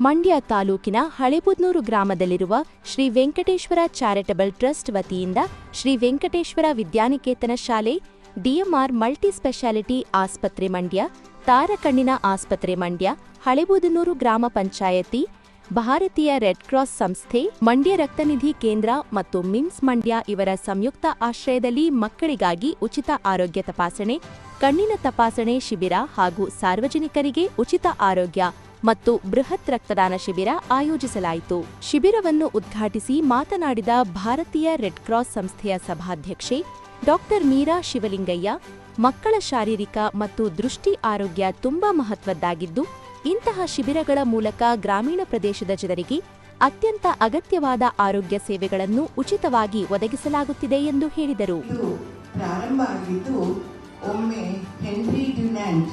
ಮಂಡ್ಯ ತಾಲೂಕಿನ ಹಳೆಬುದ್ನೂರು ಗ್ರಾಮದಲ್ಲಿರುವ Shri Venkateshwara charitable trust ವತಿಯಿಂದ ಶ್ರೀ ವೆಂಕಟೇಶ್ವರ ವಿದ್ಯಾನಿಕೇತನ ಶಾಲೆ ಡಿಎಂಆರ್ ಮಲ್ಟಿ ಸ್ಪೆಷಾಲಿಟಿ ಆಸ್ಪತ್ರೆ ಮಂಡ್ಯ, ತಾರಕಣ್ಣಿನ ಆಸ್ಪತ್ರೆ ಮಂಡ್ಯ, ಹಳೆಬುದನೂರು ಗ್ರಾಮ ಪಂಚಾಯತಿ, ಭಾರತೀಯ ರೆಡ್ ಕ್ರಾಸ್ ಸಂಸ್ಥೆ, ಮಂಡ್ಯ ರಕ್ತನಿಧಿ ಕೇಂದ್ರ ಮತ್ತು ಮಿಮ್ಸ್ ಮಂಡ್ಯ ಇವರ ಸಂಯುಕ್ತ ಆಶ್ರಯದಲ್ಲಿ ಮಕ್ಕಳಿಗಾಗಿ ಉಚಿತ ಆರೋಗ್ಯ ತಪಾಸಣೆ, ಕಣ್ಣಿನ ತಪಾಸಣೆ ಶಿಬಿರ ಹಾಗೂ ಸಾರ್ವಜನಿಕರಿಗೆ ಉಚಿತ ಆರೋಗ್ಯ ಮತ್ತು ಬೃಹತ್ ರಕ್ತದಾನ ಶಿಬಿರ ಆಯೋಜಿಸಲಾಯಿತು. ಶಿಬಿರವನ್ನು ಉದ್ಘಾಟಿಸಿ ಮಾತನಾಡಿದ ಭಾರತೀಯ ರೆಡ್ ಕ್ರಾಸ್ ಸಂಸ್ಥೆಯ ಸಭಾಧ್ಯಕ್ಷೆ ಡಾಕ್ಟರ್ ಮೀರಾ ಶಿವಲಿಂಗಯ್ಯ, ಮಕ್ಕಳ ಶಾರೀರಿಕ ಮತ್ತು ದೃಷ್ಟಿ ಆರೋಗ್ಯ ತುಂಬಾ ಮಹತ್ವದ್ದಾಗಿದ್ದು, ಇಂತಹ ಶಿಬಿರಗಳ ಮೂಲಕ ಗ್ರಾಮೀಣ ಪ್ರದೇಶದ ಜನರಿಗೆ ಅತ್ಯಂತ ಅಗತ್ಯವಾದ ಆರೋಗ್ಯ ಸೇವೆಗಳನ್ನು ಉಚಿತವಾಗಿ ಒದಗಿಸಲಾಗುತ್ತಿದೆ ಎಂದು ಹೇಳಿದರು. ಪ್ರಾರಂಭ ಆಗಿದ್ದು, ಒಮ್ಮೆ ಹೆನ್ರಿ ಡ್ಯುನ್ಯಾಂಟ್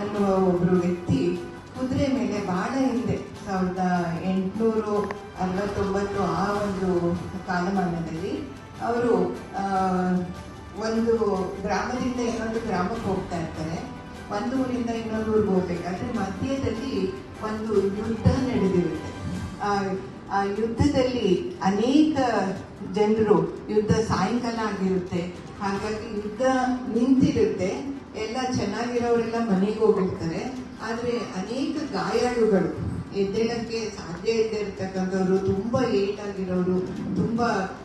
ಅನ್ನುವ ಒಬ್ಬರು ವ್ಯಕ್ತಿ ಕುದುರೆ ಮೇಲೆ ಬಹಳ ಹಿಂದೆ ಸಾವಿರದ ಎಂಟುನೂರು ಅರವತ್ತೊಂಬತ್ತು ಆ ಒಂದು ಕಾಲಮಾನದಲ್ಲಿ ಅವರು ಒಂದು ಗ್ರಾಮದಿಂದ ಇನ್ನೊಂದು ಗ್ರಾಮಕ್ಕೆ ಹೋಗ್ತಾ ಇರ್ತಾರೆ. ಒಂದು ಊರಿಂದ ಇನ್ನೊಂದು ಊರಿಗೆ ಹೋಗ್ಬೇಕಾದ್ರೆ ಮಧ್ಯದಲ್ಲಿ ಒಂದು ಯುದ್ಧ ನಡೆದಿರುತ್ತೆ. ಆ ಯುದ್ಧದಲ್ಲಿ ಅನೇಕ ಜನರು ಯುದ್ಧ ಸಾಯಂಕಾಲ ಆಗಿರುತ್ತೆ. ಹಾಗಾಗಿ ಯುದ್ಧ ನಿಂತಿರುತ್ತೆ. ಚೆನ್ನಾಗಿರೋರೆಲ್ಲ ಮನೆಗೆ ಹೋಗಿರ್ತಾರೆ ಆದರೆ ಅನೇಕ ಗಾಯಾಳುಗಳು ಎದ್ದೇಳಕ್ಕೆ ಸಾಧ್ಯ ಇಲ್ಲದೆ ಇರ್ತಕ್ಕಂಥವ್ರು, ತುಂಬ ಏಟಾಗಿರೋರು, ತುಂಬ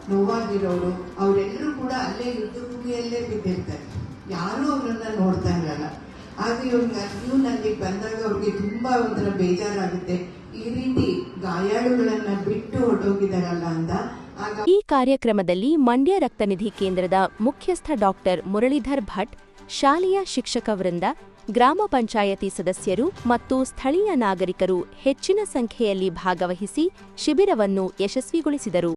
ನೋವಾಗಿರೋರು, ಅವರೆಲ್ಲರೂ ಕೂಡ ಅಲ್ಲೇ ಯುದ್ಧ ಭೂಮಿಯಲ್ಲೇ ಬಿದ್ದಿರ್ತಾರೆ. ಯಾರೂ ಅವ್ರನ್ನ ನೋಡ್ತಾ ಇರಲ್ಲ. ಆಗ ಇವ್ರಿಗೆ ನೀವು ಅಲ್ಲಿಗೆ ಬಂದಾಗ ಅವ್ರಿಗೆ ತುಂಬ ಒಂಥರ ಬೇಜಾರಾಗುತ್ತೆ. ಈ ರೀತಿ ಗಾಯಾಳುಗಳನ್ನು ಬಿಟ್ಟು ಹೊರಟೋಗಿದಾರಲ್ಲ ಅಂತ. ಈ ಕಾರ್ಯಕ್ರಮದಲ್ಲಿ ಮಂಡ್ಯ ರಕ್ತನಿಧಿ ಕೇಂದ್ರದ ಮುಖ್ಯಸ್ಥ ಡಾಕ್ಟರ್ ಮುರಳೀಧರ್ ಭಟ್ ಶಾಲೆಯ ಶಿಕ್ಷಕ ವೃಂದ ಗ್ರಾಮ ಪಂಚಾಯತಿ ಸದಸ್ಯರು ಮತ್ತು ಸ್ಥಳೀಯ ನಾಗರಿಕರು ಹೆಚ್ಚಿನ ಸಂಖ್ಯೆಯಲ್ಲಿ ಭಾಗವಹಿಸಿ ಶಿಬಿರವನ್ನು ಯಶಸ್ವಿಗೊಳಿಸಿದರು.